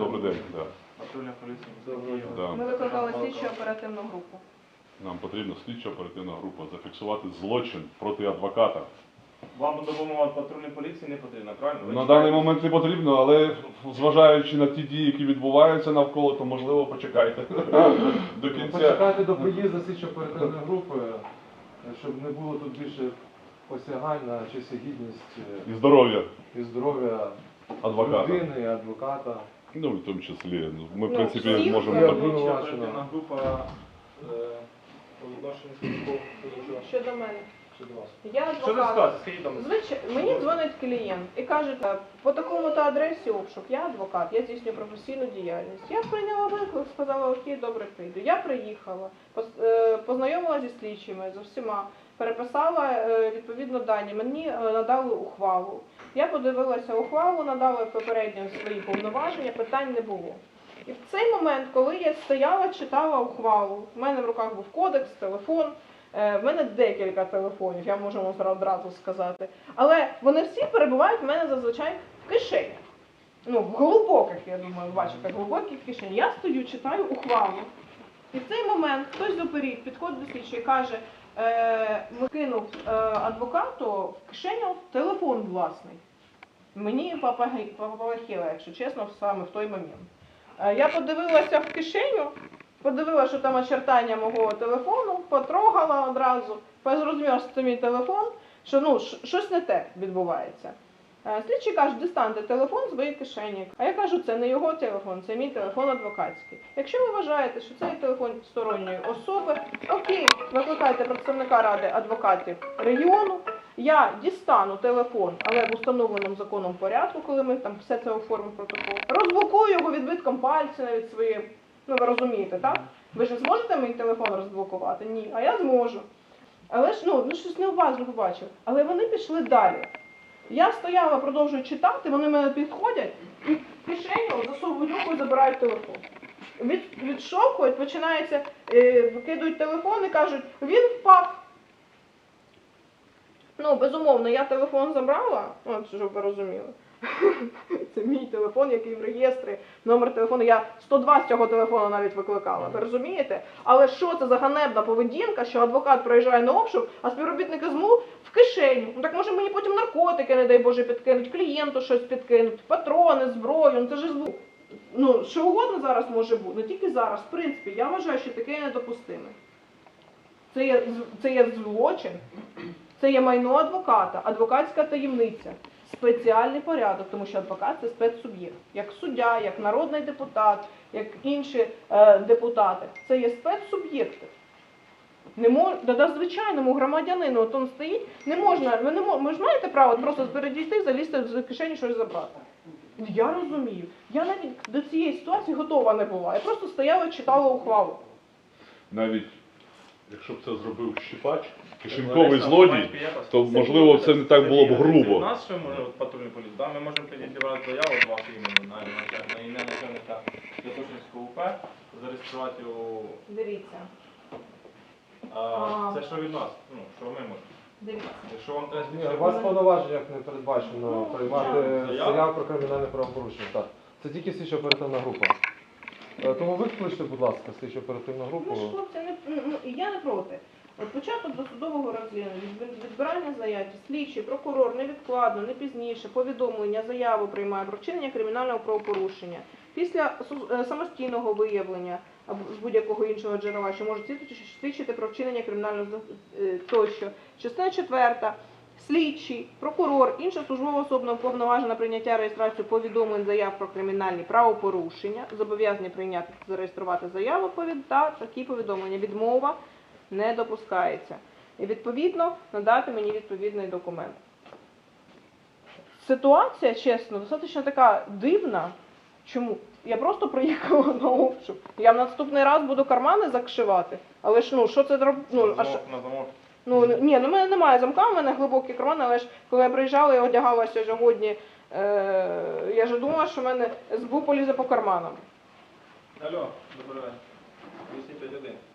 Добрий день. Да. Патрульна поліція. Да. Ми викликали слідчу оперативну групу. Нам потрібна слідча оперативна група зафіксувати злочин проти адвоката. Вам допомога патрульної поліції не потрібна, правильно? Ви На чекаєте? даний момент не потрібно, але зважаючи на ті дії, які відбуваються навколо, то можливо почекайте до кінця. Почекайте до приїзду слідчо оперативної групи, щоб не було тут більше посягань на честь і гідність е, І здоров'я і здоров'я адвоката. людини, адвоката. Ну, в тому числі. ну, Ми, в Ну, принципі, всіх, можемо так. ну, група е, по відношенню нічого. Щодо мене. Я Що за адвокат. ситуація? Скажіть там. Звичайно, мені дзвонить клієнт і каже, «Так, по такому-то адресі обшук, я адвокат, я здійснюю професійну діяльність. Я прийняла виклик, сказала, окей, добре, прийду. Я приїхала, е, познайомилася зі слідчими, з усіма, переписала е, відповідно дані, мені е, надали ухвалу. Я подивилася ухвалу, надала попередньо свої повноваження, питань не було. І в цей момент, коли я стояла, читала ухвалу, в мене в руках був кодекс, телефон. Е, В мене декілька телефонів, я можу вам одразу сказати. Але вони всі перебувають в мене зазвичай в кишенях. Ну, в глибоких, я думаю, бачите, глибокі кишені. Я стою, читаю ухвалу. І в цей момент хтось з оперів підходить до слідчого і каже, е, ми е, адвокату в кишеню телефон власний. Мені попаги- попалахіло, якщо чесно, саме в той момент. Е, Я подивилася в кишеню, подивилася, що там очертання мого телефону, потрогала одразу, зрозуміла, що це мій телефон, що ну, щось не те відбувається. Е, Слідчий каже, дістаньте телефон з своєї кишені. А я кажу, це не його телефон, це мій телефон адвокатський. Якщо ви вважаєте, що це телефон сторонньої особи, окей, викликайте представника ради адвокатів регіону. Я дістану телефон, але в установленому законом порядку, коли ми там все це оформимо протокол. Розблокую його відбитком пальця навіть своїм. Ну ви розумієте, так? Ви ж зможете мій телефон розблокувати? Ні, а я зможу. Але ж ну, ну щось неуважно побачив. Але вони пішли далі. Я стояла, продовжую читати, вони мене підходять і в кишеню засовують руку і забирають телефон. Від, від шоку починається, е, викидують телефон і кажуть, він впав. Ну, безумовно, я телефон забрала, от, щоб ви розуміли. Це мій телефон, який в реєстрі, номер телефону. Я 102 з цього телефону навіть викликала. Ви розумієте? Але що це за ганебна поведінка, що адвокат приїжджає на обшук, а співробітники ЗМУ в кишеню. Ну так може мені потім наркотики, не дай Боже, підкинуть, клієнту щось підкинуть, патрони, зброю. Ну це ж ЗМУ. Ну, що угодно зараз може бути, не тільки зараз. В принципі, я вважаю, що таке недопустиме. Це є, це є злочин, це є майно адвоката, адвокатська таємниця, спеціальний порядок, тому що адвокат це спецсуб'єкт, як суддя, як народний депутат, як інші е, депутати. Це є спецсуб'єкти. Не мож... да, да, звичайному громадянину, от він стоїть, не можна, ви не мож... ви ж маєте право просто передійти, залізти з кишені щось забрати. Я розумію. Я навіть до цієї ситуації готова не була. Я просто стояла і читала ухвалу. Навіть якщо б це зробив щипач, кишеньковий злодій, то можливо це не так було б грубо. У нас що може от патрульна поліція? Да, ми можемо підібрати заяву від вас імені на, на, на ім'я начальника Святошинського УП, зареєструвати у... Дивіться, А, А. це що від нас? Ну, що ми можемо? дивіться. Якщо вам треба Ні, у вас в повноваженнях не передбачено Ну, приймати звичайно. заяв про кримінальне правопорушення. Так. Це тільки слідчо оперативна група. Е, Тому викличте, будь ласка, слідчо оперативну групу. Ну ж хлопці, не ну, ну, і я не проти. От початок досудового розслідування, відбирання заяв, слідчий, прокурор невідкладно, не пізніше, повідомлення, заяву приймає про вчинення кримінального правопорушення. Після су- е, самостійного виявлення або з будь-якого іншого джерела, що може свідчити- свідчити про вчинення кримінального зло- е, тощо. Частина четверта. Слідчий, прокурор, інша службова особа уповноважена прийняття реєстрацію повідомлень заяв про кримінальні правопорушення, зобов'язані прийняти зареєструвати заяву та такі повідомлення. Відмова не допускається. І відповідно надати мені відповідний документ. Ситуація, чесно, достатньо така дивна. Чому? Я просто приїхала на обшук. Я в наступний раз буду кармани закшивати. Але ж ну, що це роб... ну, а що... на замок. Ну ні, ну в мене немає замка, в мене глибокий карман, але ж коли я приїжджала, я одягалася сьогодні. Е, я ж думала, що в мене СБУ полізе по карманам. Алло, добрий день. 251.